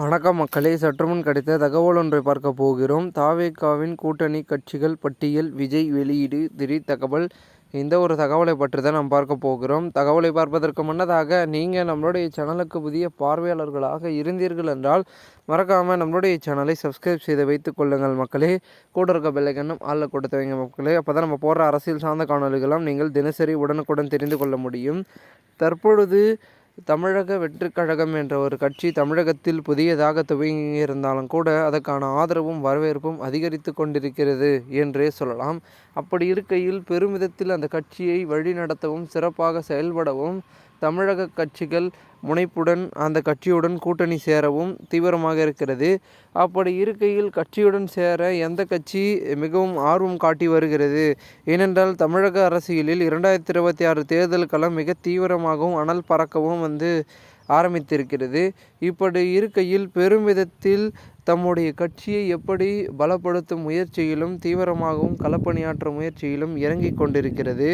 வணக்கம் மக்களே. சற்றுமுன் கிடைத்த தகவல் ஒன்றை பார்க்க போகிறோம். தாவேகாவின் கூட்டணி கட்சிகள் பட்டியல் விஜய் வெளியீடு திடீர் தகவல். இந்த ஒரு தகவலை பற்றி தான் நாம் பார்க்க போகிறோம். தகவலை பார்ப்பதற்கு முன்னதாக நீங்கள் நம்மளுடைய சேனலுக்கு புதிய பார்வையாளர்களாக இருந்தீர்கள் என்றால் மறக்காமல் நம்மளுடைய சேனலை சப்ஸ்கிரைப் செய்து வைத்துக் கொள்ளுங்கள் மக்களே. கூட இருக்க பெல்லைக்கண்ணும் ஆளில் கொடுத்து வைங்க மக்களே. அப்போ தான் நம்ம போடுற அரசியல் சார்ந்த காணொலிகளும் நீங்கள் தினசரி உடனுக்குடன் தெரிந்து கொள்ள முடியும். தற்பொழுது தமிழக வெற்றிக் கழகம் என்ற ஒரு கட்சி தமிழகத்தில் புதியதாக துவங்கியிருந்தாலும் கூட அதற்கான ஆதரவும் வரவேற்பும் அதிகரித்து கொண்டிருக்கிறது என்றே சொல்லலாம். அப்படி இருக்கையில் பெருமிதத்தில் அந்த கட்சியை வழிநடத்தவும் சிறப்பாக செயல்படவும் தமிழக கட்சிகள் முனைப்புடன் அந்த கட்சியுடன் கூட்டணி சேரவும் தீவிரமாக இருக்கிறது. அப்படி இருக்கையில் கட்சியுடன் சேர எந்த கட்சி மிகவும் ஆர்வம் காட்டி வருகிறது? ஏனென்றால் தமிழக அரசியலில் இரண்டாயிரத்தி இருபத்தி ஆறு தேர்தல் களம் மிக தீவிரமாகவும் அனல் பறக்கவும் வந்து ஆரம்பித்திருக்கிறது. இப்படி இருக்கையில் பெருமிதத்தில் தம்முடைய கட்சியை எப்படி பலப்படுத்தும் முயற்சியிலும் தீவிரமாகவும் களப்பணியாற்றும் முயற்சியிலும் இறங்கிக் கொண்டிருக்கிறது.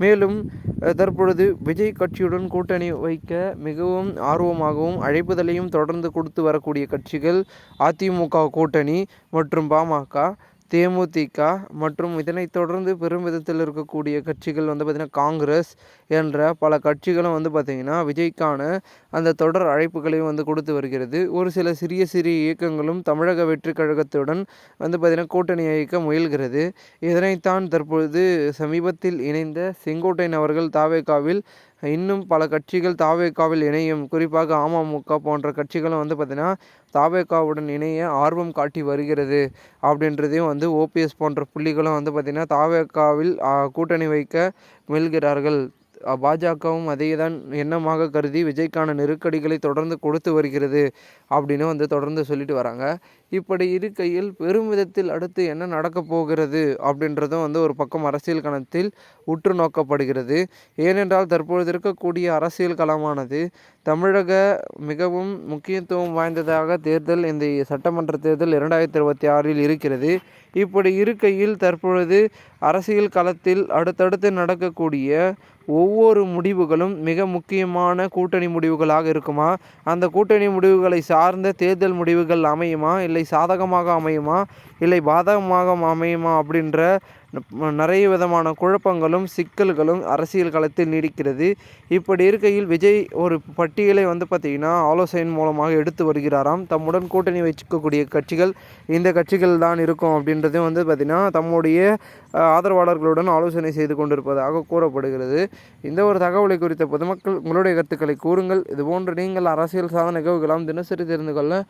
மேலும் தற்பொழுது விஜய் கட்சியுடன் கூட்டணி வைக்க மிகவும் ஆர்வமாகவும் அழைப்புதலையும் தொடர்ந்து கொடுத்து வரக்கூடிய கட்சிகள் அதிமுக கூட்டணி மற்றும் பாமக தேமுதிக மற்றும் இதனைத் தொடர்ந்து பெரும் விதத்தில் இருக்கக்கூடிய கட்சிகள் வந்து பார்த்திங்கன்னா காங்கிரஸ் என்ற பல கட்சிகளும் வந்து பார்த்திங்கன்னா விஜய்க்கான அந்த தொடர் அழைப்புகளையும் வந்து கொடுத்து வருகிறது. ஒரு சில சிறிய சிறிய இயக்கங்களும் தமிழக வெற்றி கழகத்துடன் வந்து பார்த்திங்கன்னா கூட்டணி இயக்க முயல்கிறது. இதனைத்தான் தற்பொழுது சமீபத்தில் இணைந்த செங்கோட்டையன் அவர்கள் தாவேகாவில் இன்னும் பல கட்சிகள் தாவேக்காவில் இணையும். குறிப்பாக அமமுக போன்ற கட்சிகளும் வந்து பார்த்திங்கன்னா தாவேக்காவுடன் இணைய ஆர்வம் காட்டி வருகிறது. அப்படின்றதையும் வந்து ஓபிஎஸ் போன்ற புள்ளிகளும் வந்து பார்த்திங்கன்னா தாவேக்காவில் கூட்டணி வைக்க முயல்கிறார்கள். பாஜகவும் அதே தான் எண்ணமாக கருதி விஜய்க்கான நெருக்கடிகளை தொடர்ந்து கொடுத்து வருகிறது அப்படின்னு வந்து தொடர்ந்து சொல்லிட்டு வராங்க. இப்படி இருக்கையில் பெரும் விதத்தில் அடுத்து என்ன நடக்கப் போகிறது அப்படின்றதும் வந்து ஒரு பக்கம் அரசியல் கணத்தில் உற்று நோக்கப்படுகிறது. ஏனென்றால் தற்பொழுது இருக்கக்கூடிய அரசியல் களமானது தமிழக மிகவும் முக்கியத்துவம் வாய்ந்ததாக தேர்தல் இந்த சட்டமன்ற தேர்தல் இரண்டாயிரத்தி இருபத்தி ஆறில் இருக்கிறது. இப்படி இருக்கையில் தற்பொழுது அரசியல் களத்தில் அடுத்தடுத்து நடக்கக்கூடிய ஒவ்வொரு முடிவுகளும் மிக முக்கியமான கூட்டணி முடிவுகளாக இருக்குமா? அந்த கூட்டணி முடிவுகளை சார்ந்த தேர்தல் முடிவுகள் அமையுமா? இல்லை சாதகமாக அமையுமா? இல்லை பாதகமாக அமையுமா? அப்படின்ற நிறைய விதமான குழப்பங்களும் சிக்கல்களும் அரசியல் களத்தில் நீடிக்கிறது. இப்படி இருக்கையில் விஜய் ஒரு பட்டியலை வந்து பார்த்திங்கன்னா ஆலோசனை மூலமாக எடுத்து வருகிறாராம். தம்முடன் கூட்டணி வச்சுக்கக்கூடிய கட்சிகள் இந்த கட்சிகள் தான் இருக்கும் அப்படின்றது வந்து பார்த்திங்கன்னா தம்முடைய ஆதரவாளர்களுடன் ஆலோசனை செய்து கொண்டிருப்பதாக கூறப்படுகிறது. இந்த ஒரு தகவலை குறித்த பொதுமக்கள் உங்களுடைய கருத்துக்களை கூறுங்கள். இதுபோன்று நீங்கள் அரசியல் சாதன நிகழ்வுகளாம் தினசரி தெரிந்து கொள்ள